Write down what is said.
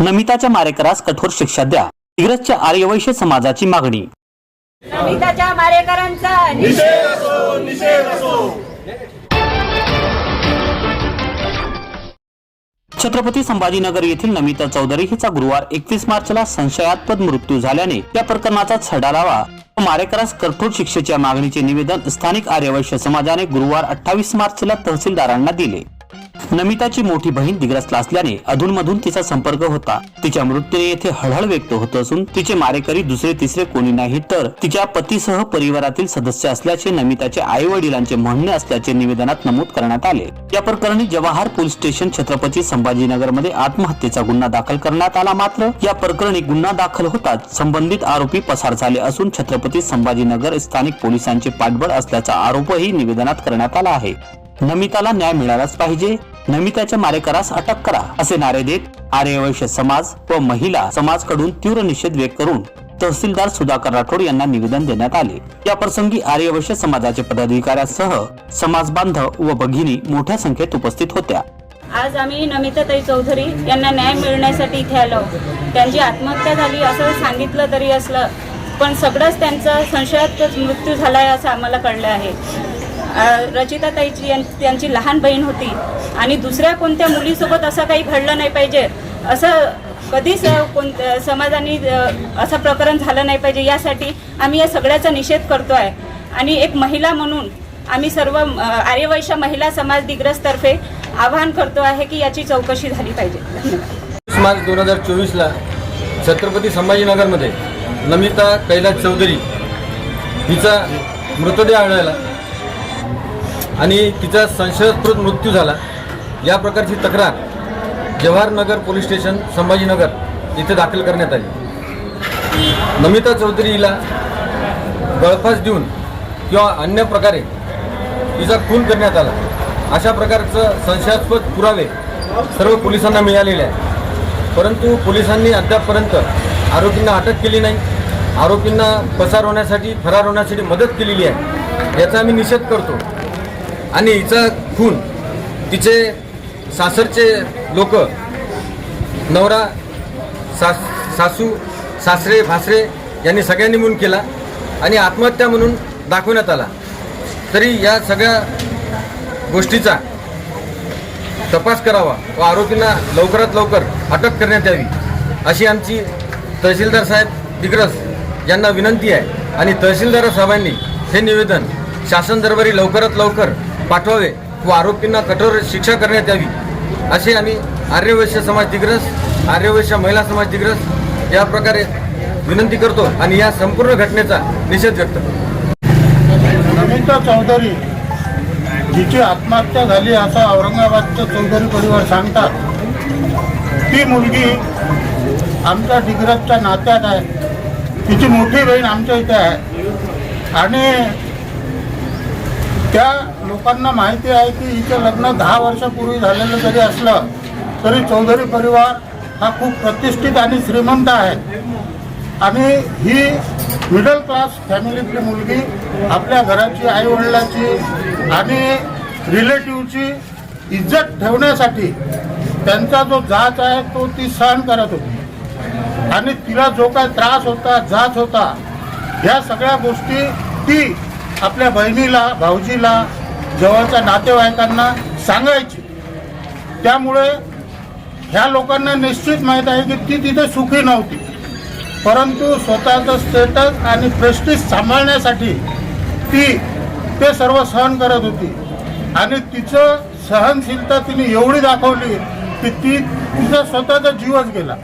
नमिताच्या मारेकरास कठोर शिक्षा द्या. दिग्रसच्या आर्यवैश्य समाजाची मागणी. नमिताच्या मारेकरांचा छत्रपती संभाजीनगर येथील नमिता चौधरी हिचा गुरुवार एकवीस मार्चला संशयास्पद मृत्यू झाल्याने या प्रकरणाचा छडा लावा. मारेकरास कठोर शिक्षेच्या मागणीचे निवेदन स्थानिक आर्यवैश्य समाजाने गुरुवार अठ्ठावीस मार्चला तहसीलदारांना दिले. नमिताची मोठी बहीण दिग्रसला असल्याने अधूनमधून तिचा संपर्क होता. तिच्या मृत्यूने येथे हळहळ व्यक्त होत असून तिचे मारेकरी दुसरे तिसरे कोणी नाही तर तिच्या पतीसह परिवारातील सदस्य असल्याचे नमिताचे आई वडिलांचे म्हणणे असल्याचे निवेदनात नमूद करण्यात आले. या प्रकरणी जवाहर पोलीस स्टेशन छत्रपती संभाजीनगरमध्ये आत्महत्येचा गुन्हा दाखल करण्यात आला मात्र या प्रकरणी गुन्हा दाखल होताच संबंधित आरोपी पसार झाले असून छत्रपती संभाजीनगर स्थानिक पोलिसांचे पाठबळ असल्याचा आरोपही निवेदनात करण्यात आला आहे. नमिताला न्याय मिळालाच पाहिजे. नमिताच्या मारेकरास अटक करा असे नारे देत आर्यवैश्य समाज व महिला समाजकडून तीव्र निषेध व्यक्त करून तहसीलदार सुधाकर राठोड यांना निवेदन देण्यात आले. या प्रसंगी आर्यवैश्य समाजाचे पदाधिकाऱ्यांसह समाज बांधव व भगिनी मोठ्या संख्येत उपस्थित होत्या. आज आम्ही नमिताताई चौधरी यांना न्याय मिळण्यासाठी इथे आलो. त्यांची आत्महत्या झाली असं सांगितलं तरी असलं पण सगळंच त्यांचा संशयातच मृत्यू झाला आहे असं आम्हाला कळलं आहे. अ, रचिताताईची यां- त्यांची लहान बहीण होती. आणि दुसऱ्या कोणत्या मुलीसोबत असं काही घडलं नाही पाहिजे असं कधीच कोण समाजाने असं प्रकरण झालं नाही पाहिजे यासाठी आम्ही या सगळ्याचा निषेध करतो आहे आणि एक महिला म्हणून आम्ही सर्व आर्यवैश्य महिला समाज दिग्रसतर्फे आवाहन करतो आहे की याची चौकशी झाली पाहिजे. धन्यवाद. मार्च दोन हजार चोवीसला छत्रपती संभाजीनगरमध्ये नमिता कैलास चौधरी हिचा मृतदेह आढळला. आणि तिचा संशयास्पद मृत्यू झाला. या प्रकारची तक्रार जवाहरनगर पोलीस स्टेशन संभाजीनगर इथे दाखल करण्यात आली. नमिता चौधरी हिला गळफास देऊन किंवा अन्य प्रकारे तिचा खून करण्यात आला. अशा प्रकारचं संशयास्पद पुरावे सर्व पोलिसांना मिळालेले आहे परंतु पोलिसांनी अद्यापपर्यंत आरोपींना अटक केली नाही. आरोपींना पसार होण्यासाठी फरार होण्यासाठी मदत केलेली आहे. याचा आम्ही निषेध करतो. आणि हिचा खून तिचे सासरचे लोक नवरा सास सासू सासरे भासरे यांनी सगळ्यांनी मिळून केला आणि आत्महत्या म्हणून दाखवण्यात आला. तरी या सगळ्या गोष्टीचा तपास करावा व आरोपींना लवकरात लवकर अटक करण्यात यावी अशी आमची तहसीलदार साहेब दिग्रस यांना विनंती आहे. आणि तहसीलदार साहेबांनी हे निवेदन शासन दरबारी लवकरात लवकर पाठवावे. व आरोपींना कठोर शिक्षा करण्यात यावी. असे आम्ही आर्यवैश्य समाज दिग्रस आर्यवैश्य महिला समाज दिग्रस या प्रकारे विनंती करतो आणि या संपूर्ण घटनेचा निषेध व्यक्त करतो. नमिता चौधरी जिची आत्महत्या झाली असं औरंगाबादचे चौधरी परिवार सांगतात ती मुलगी आमच्या डिग्रजच्या नात्यात आहे. तिची मोठी बहीण आमच्या इथे आहे. आणि त्या लोकांना माहिती आहे की हिचं लग्न दहा वर्षापूर्वी झालेलं जरी असलं तरी चौधरी परिवार हा खूप प्रतिष्ठित आणि श्रीमंत आहे. आणि ही मिडल क्लास फॅमिलीतली मुलगी आपल्या घराची आईवडिलाची आणि रिलेटिव्हची इज्जत ठेवण्यासाठी त्यांचा जो जाच आहे तो ती सहन करत होती. आणि तिला जो काय त्रास होता जाच होता ह्या सगळ्या गोष्टी ती आपल्या बहिणीला भाऊजीला जवळच्या नातेवाईकांना सांगायची. त्यामुळे ह्या लोकांना निश्चित माहीत आहे की ती तिथे सुखी नव्हती. परंतु स्वतःचं स्टेटस आणि प्रेस्टिज सांभाळण्यासाठी ती ते सर्व सहन करत होती. आणि तिचं सहनशीलता तिने एवढी दाखवली की ती तिचा स्वतःचा जीवच गेला.